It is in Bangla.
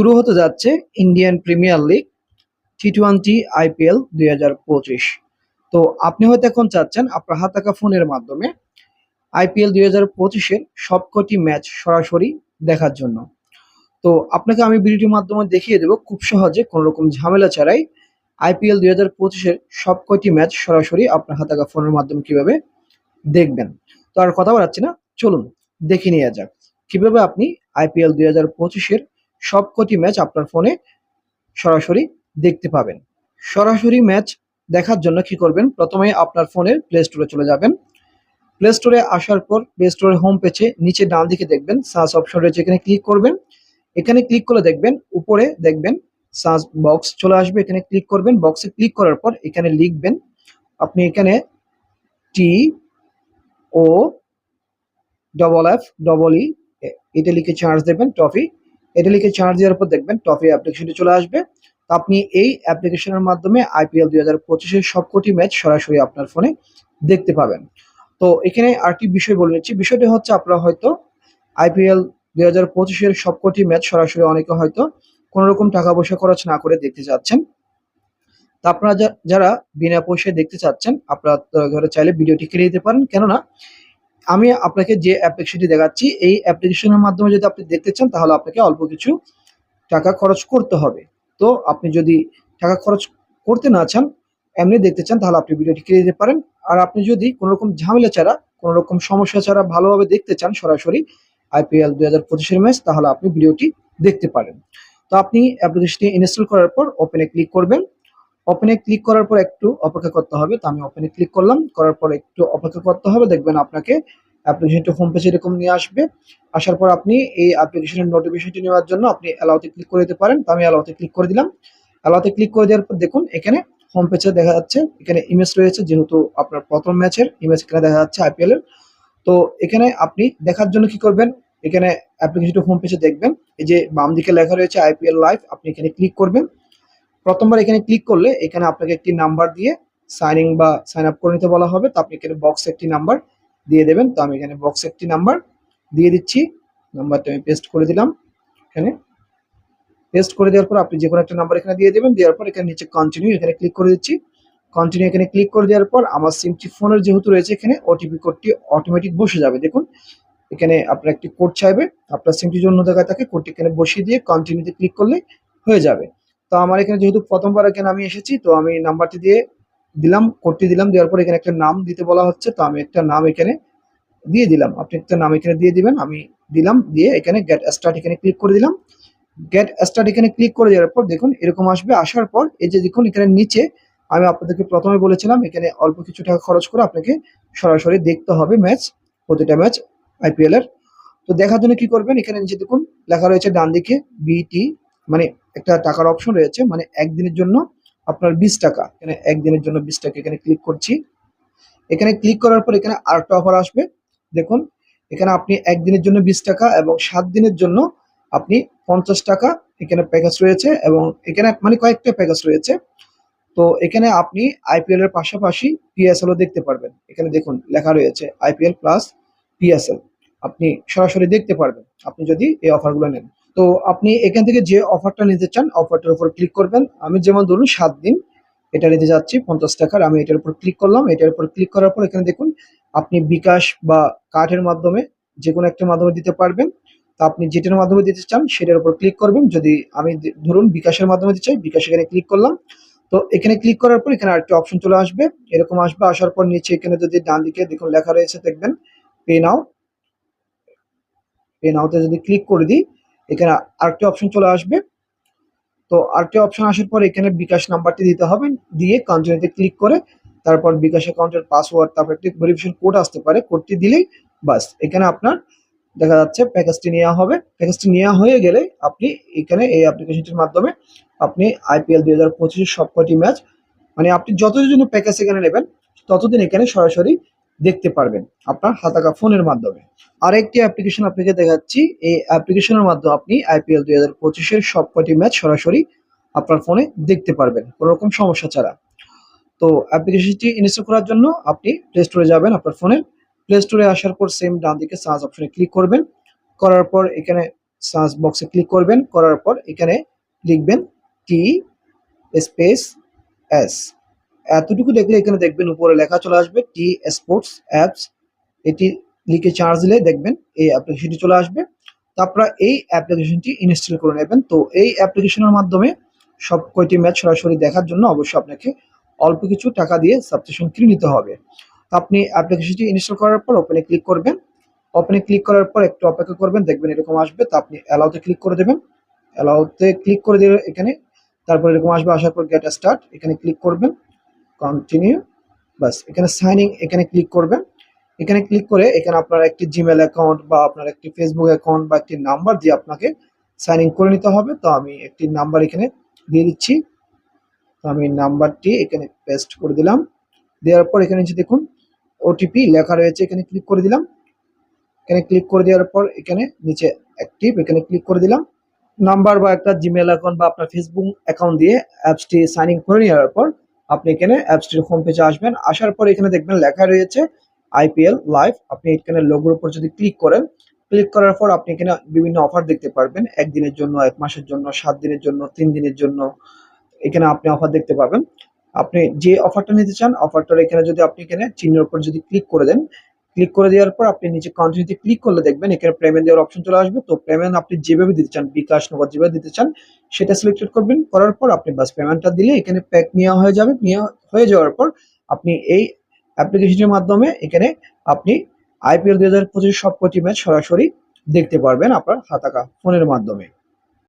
শুরু হতে যাচ্ছে Indian premier league T twenty IPL দুই হাজার পঁচিশ। তো আপনি হয়তো এখন চাচ্ছেন আপনার হাত থাকা ফোনের মাধ্যমে আইপিএল দুই হাজার পঁচিশের সবকটি ম্যাচ সরাসরি দেখার জন্য। তো আপনাকে আমি ভিডিওটির মাধ্যমে দেখিয়ে দেবো খুব সহজে কোনো রকম ঝামেলা ছাড়াই আইপিএল দুই হাজার পঁচিশের সবকটি ম্যাচ সরাসরি আপনার হাত থাকা ফোনের মাধ্যমে কীভাবে দেখবেন। তো আর কথা বাড়াচ্ছি না, চলুন দেখে নেওয়া যাক। কীভাবে আপনি আইপিএল দুই হাজার পঁচিশের সবকটি ম্যাচ আপনার ফোনে সরাসরি দেখতে পাবেন সরাসরি ম্যাচ দেখার জন্য কি করবেন প্রথমে আপনার ফোনের প্লে স্টোরে চলে যাবেন প্লে স্টোরে আসার পর প্লে স্টোরের হোম পেজে নিচে ডান দিকে দেখবেন সার্চ অপশন রয়েছে এখানে ক্লিক করবেন এখানে ক্লিক করলে দেখবেন উপরে দেখবেন সার্চ বক্স চলে আসবে এখানে ক্লিক করবেন বক্সে ক্লিক করার পর এখানে লিখবেন আপনি এখানে T O double F double E এটা লিখে চার্জ দেবেন টফি এটা লিখে চার্জ দেওয়ার পর দেখবেন টফি অ্যাপ্লিকেশনটি চলে আসবে। তো আপনি এই অ্যাপ্লিকেশনের মাধ্যমে আইপিএল দুই হাজার পঁচিশের সবকটি ম্যাচ সরাসরি আপনার ফোনে দেখতে পাবেন। তো এখানে আরেকটি বিষয় বলে নিচ্ছি। বিষয়টি হচ্ছে আপনারা হয়তো আইপিএল দুই হাজার পঁচিশের সবকটি ম্যাচ সরাসরি অনেকে হয়তো কোনো রকম টাকা পয়সা খরচ না করে দেখতে চাচ্ছেন। তা আপনারা যারা বিনা পয়সায় দেখতে চাচ্ছেন, আপনারা ঘরে চাইলে ভিডিওটি কিনে দিতে পারেন। কেননা আমি আপনাকে যে অ্যাপ্লিকেশনটি দেখাচ্ছি, এই অ্যাপ্লিকেশনের মাধ্যমে যদি আপনি দেখতে চান, তাহলে আপনাকে অল্প কিছু টাকা খরচ করতে হবে। তো আপনি যদি টাকা খরচ করতে না চান, এমনি দেখতে চান, তাহলে আপনি ভিডিওটি কিনে দিতে পারেন। আর আপনি যদি কোনো রকম ঝামেলা ছাড়া কোনো রকম সমস্যা ছাড়া ভালোভাবে দেখতে চান, সরাসরি আইপিএল দুই হাজার পঁচিশের ম্যাচ তাহলে আপনি ভিডিওটি দেখতে পারেন। তো আপনি অ্যাপ্লিকেশনটি ইনস্টল করার পর ওপেনে ক্লিক করবেন। ওপেনে ক্লিক করার পর একটু অপেক্ষা করতে হবে। তো আমি ওপেনে ক্লিক করলাম। করার পর একটু অপেক্ষা করতে হবে। দেখবেন আপনাকে অ্যাপ্লিকেশনটি হোম পেজে এরকম নিয়ে আসবে। আসার পর আপনি এই অ্যাপ্লিকেশনের নোটিফিকেশনটি নেওয়ার জন্য আপনি অ্যালাউতে ক্লিক করে দিতে পারেন। তো আমি অ্যালাউতে ক্লিক করে দিলাম। অ্যালাউতে ক্লিক করে দেওয়ার পর দেখুন, এখানে হোম পেজে দেখা যাচ্ছে, এখানে ইমেজ রয়েছে, যেহেতু আপনার প্রথম ম্যাচের ইমেজ এখানে দেখা যাচ্ছে আইপিএল এর। তো এখানে আপনি দেখার জন্য কি করবেন? এখানে অ্যাপ্লিকেশনটি হোম পেজে দেখবেন। এই যে বাম দিকে লেখা রয়েছে আইপিএল লাইভ আপনি এখানে ক্লিক করবেন। প্রথমবার এখানে ক্লিক করলে এখানে আপনাকে একটি নাম্বার দিয়ে সাইন ইন বা সাইন আপ করে নিতে বলা হবে। তো আপনি এখানে বক্স একটি নাম্বার দিয়ে দেবেন। তো আমি এখানে বক্স একটি নাম্বার দিয়ে দিচ্ছি। নাম্বারটা আমি পেস্ট করে দিলাম এখানে। পেস্ট করে দেওয়ার পর আপনি যে কোনো একটা নাম্বার এখানে দিয়ে দেবেন। দেওয়ার পর এখানে নিচে কন্টিনিউ এখানে ক্লিক করে দিচ্ছি। কন্টিনিউ এখানে ক্লিক করে দেওয়ার পর আমার সিমটি ফোনের যেহেতু রয়েছে এখানে ওটিপি কোডটি অটোমেটিক বসে যাবে। দেখুন, এখানে আপনার একটি কোড চাইবে। আপনার সিমটি জন্য জায়গায় থাকে কোডটি এখানে বসিয়ে দিয়ে কন্টিনিউতে ক্লিক করলে হয়ে যাবে। তো আমার এখানে যেহেতু প্রথমবার এখানে আমি এসেছি, তো আমি নাম্বারটি দিয়ে দিলাম, কোডটি দিলাম, দেওয়ার পর এখানে একটা নাম দিতে বলা হচ্ছে, তো আমি একটা নাম এখানে দিয়ে দিলাম। আপনি একটা নাম এখানে দিয়ে দিবেন, আমি দিলাম, দিয়ে এখানে গেট স্টার্ট এখানে ক্লিক করে দিলাম। গেট স্টার্ট এখানে ক্লিক করে দেওয়ার পর দেখুন, এরকম আসবে, আসার পর এই যে দেখুন, এখানে নিচে আমি আপনাদেরকে প্রথমে বলেছিলাম, এখানে অল্প কিছু টাকা খরচ করে আপনাকে সরাসরি দেখতে হবে ম্যাচ, প্রতিটা ম্যাচ আইপিএল এর। তো দেখার জন্য কি করবেন, এখানে নিচে দেখুন, লেখা রয়েছে ডান দিকে বিটি মানে একটা টাকার অপশন রয়েছে মানে একদিনের জন্য আপনার বিশ টাকা। এখানে একদিনের জন্য বিশ টাকা এখানে ক্লিক করছি। এখানে ক্লিক করার পর এখানে আরেকটা অফার আসবে। দেখুন, এখানে আপনি একদিনের জন্য বিশ টাকা এবং সাত দিনের জন্য আপনি পঞ্চাশ টাকা এখানে প্যাকেজ রয়েছে এবং এখানে মানে কয়েকটা প্যাকেজ রয়েছে। তো এখানে আপনি আইপিএল এর পাশাপাশি পিএসএল ও দেখতে পারবেন। এখানে দেখুন, লেখা রয়েছে আইপিএল প্লাস পিএসএল আপনি সরাসরি দেখতে পারবেন। আপনি যদি এই অফারগুলো নেন। তো আপনি এখান থেকে যে অফারটা নিতে চান অফারটার উপর ক্লিক করবেন। আমি যেমন ধরুন সাত দিন এটা নিতে যাচ্ছি, পঞ্চাশ টাকার, আমি এটার উপর ক্লিক করলাম। এটার উপর ক্লিক করার পর এখানে দেখুন, আপনি বিকাশ বা কার্ডের মাধ্যমে যে কোনো একটা মাধ্যমে দিতে পারবেন। তা আপনি যেটার মাধ্যমে দিতে চান, সেটার উপর ক্লিক করবেন। যদি আমি ধরুন বিকাশের মাধ্যমে দিতে চাই, বিকাশ এখানে ক্লিক করলাম। তো এখানে ক্লিক করার পর এখানে আরেকটি অপশন চলে আসবে। এরকম আসবে, আসার পর নিচে এখানে যদি ডান দিকে দেখুন লেখা রয়েছে, দেখবেন পে নাও পে নাওতে যদি ক্লিক করে দিই এখানে আরেকটি অপশন চলে আসবে। তো আরেকটি অপশন আসার পর এখানে বিকাশ নাম্বারটি দিতে হবে, দিয়ে কন্টিনিউতে ক্লিক করে তারপর বিকাশ অ্যাকাউন্টের পাসওয়ার্ড তারপর একটি ভেরিফিকেশন কোড আসতে পারে। কোডটি দিলেই বাস, এখানে আপনার দেখা যাচ্ছে প্যাকেজটি নেওয়া হবে। প্যাকেজটি নেওয়া হয়ে গেলে আপনি এখানে এই অ্যাপ্লিকেশনটির মাধ্যমে আপনি আইপিএল দুই হাজার পঁচিশের সবকটি ম্যাচ মানে আপনি যতদিন প্যাকেজ এখানে নেবেন, ততদিন এখানে সরাসরি দেখতে পারবেন আপনার হাতাকা ফোনের মাধ্যমে। আরেকটি অ্যাপ্লিকেশন আপনাকে দেখাচ্ছি। এই অ্যাপ্লিকেশনের মাধ্যমে আপনি আইপিএল দুই হাজার পঁচিশের সবকটি ম্যাচ সরাসরি আপনার ফোনে দেখতে পারবেন। কোনো রকম সমস্যা ছাড়া। তো অ্যাপ্লিকেশনটি ইনস্টল করার জন্য আপনি প্লে স্টোরে যাবেন আপনার ফোনে প্লে স্টোরে আসার পর সেম ডান দিকে সার্চ অপশনে ক্লিক করবেন। করার পর এখানে সার্চ বক্সে ক্লিক করবেন। করার পর এখানে লিখবেন টি স্পেস এস এতটুকু দেখলে এখানে দেখবেন উপরে লেখা চলে আসবে টি স্পোর্টস অ্যাপস এটি লিখে চার্জ দিলে দেখবেন এই অ্যাপ্লিকেশনটি চলে আসবে। তো আপনারা এই অ্যাপ্লিকেশনটি ইনস্টল করে নেবেন। তো এই অ্যাপ্লিকেশনের মাধ্যমে সব কয়টি ম্যাচ সরাসরি দেখার জন্য অবশ্যই আপনাকে অল্প কিছু টাকা দিয়ে সাবস্ক্রিপশন কিনে নিতে হবে। তো আপনি অ্যাপ্লিকেশনটি ইনস্টল করার পর ওপেনে ক্লিক করবেন। ওপেনে ক্লিক করার পর একটু অপেক্ষা করবেন, দেখবেন এরকম আসবে। তো আপনি অ্যালাউতে ক্লিক করে দেবেন। অ্যালাউতে ক্লিক করে দেবে এখানে তারপর এরকম আসবে, আসার পর গেট স্টার্ট এখানে ক্লিক করবেন। কন্টিনিউ বাস এখানে সাইনিং এখানে ক্লিক করবেন। এখানে ক্লিক করে এখানে আপনার একটি জিমেল অ্যাকাউন্ট বা আপনার একটি ফেসবুক অ্যাকাউন্ট বা একটি নাম্বার দিয়ে আপনাকে সাইন ইন করে নিতে হবে। তো আমি একটি নাম্বার এখানে দিয়ে দিচ্ছি। তো আমি নাম্বারটি এখানে পেস্ট করে দিলাম। দেওয়ার পর এখানে যে দেখুন ওটিপি লেখা রয়েছে, এখানে ক্লিক করে দিলাম। এখানে ক্লিক করে দেওয়ার পর এখানে নিচে অ্যাক্টিভ এখানে ক্লিক করে দিলাম। নাম্বার বা একটা জিমেল অ্যাকাউন্ট বা আপনার ফেসবুক অ্যাকাউন্ট দিয়ে অ্যাপসটি সাইন ইন করে নেওয়ার পর আপনি এখানে অ্যাপসটির হোম পেজে আসবেন। আসার পর এখানে দেখবেন লেখা রয়েছে আইপিএল লাইভ আপনি এখানে লোগোর উপর যদি ক্লিক করেন ক্লিক করার পর আপনি এখানে বিভিন্ন অফার দেখতে পারবেন। একদিনের জন্য, এক মাসের জন্য, সাত দিনের জন্য, তিন দিনের জন্য এখানে আপনি অফার দেখতে পাবেন আপনি যে অফারটা নিতে চান অফারটার এখানে যদি আপনি এখানে চিহ্নের উপর যদি ক্লিক করে দেন ক্লিক করে দেওয়ার পর আপনি নিচে কন্টিনিউতে ক্লিক করলে দেখবেন এখানে পেমেন্ট দেওয়ার অপশন চলে আসবে। তো পেমেন্ট আপনি যেভাবে দিতে চান, বিকাশ নগদ যেভাবে দিতে চান, সেটা সিলেক্টেড করবেন। করার পর আপনি বাস পেমেন্টটা দিলে এখানে প্যাক নেওয়া হয়ে যাবে। নেওয়া হয়ে যাওয়ার পর আপনি এই অ্যাপ্লিকেশনের মাধ্যমে এখানে আপনি আইপিএল দুই হাজার পঁচিশ সব কটি ম্যাচ সরাসরি দেখতে পারবেন আপনার হাতাকা ফোনের মাধ্যমে।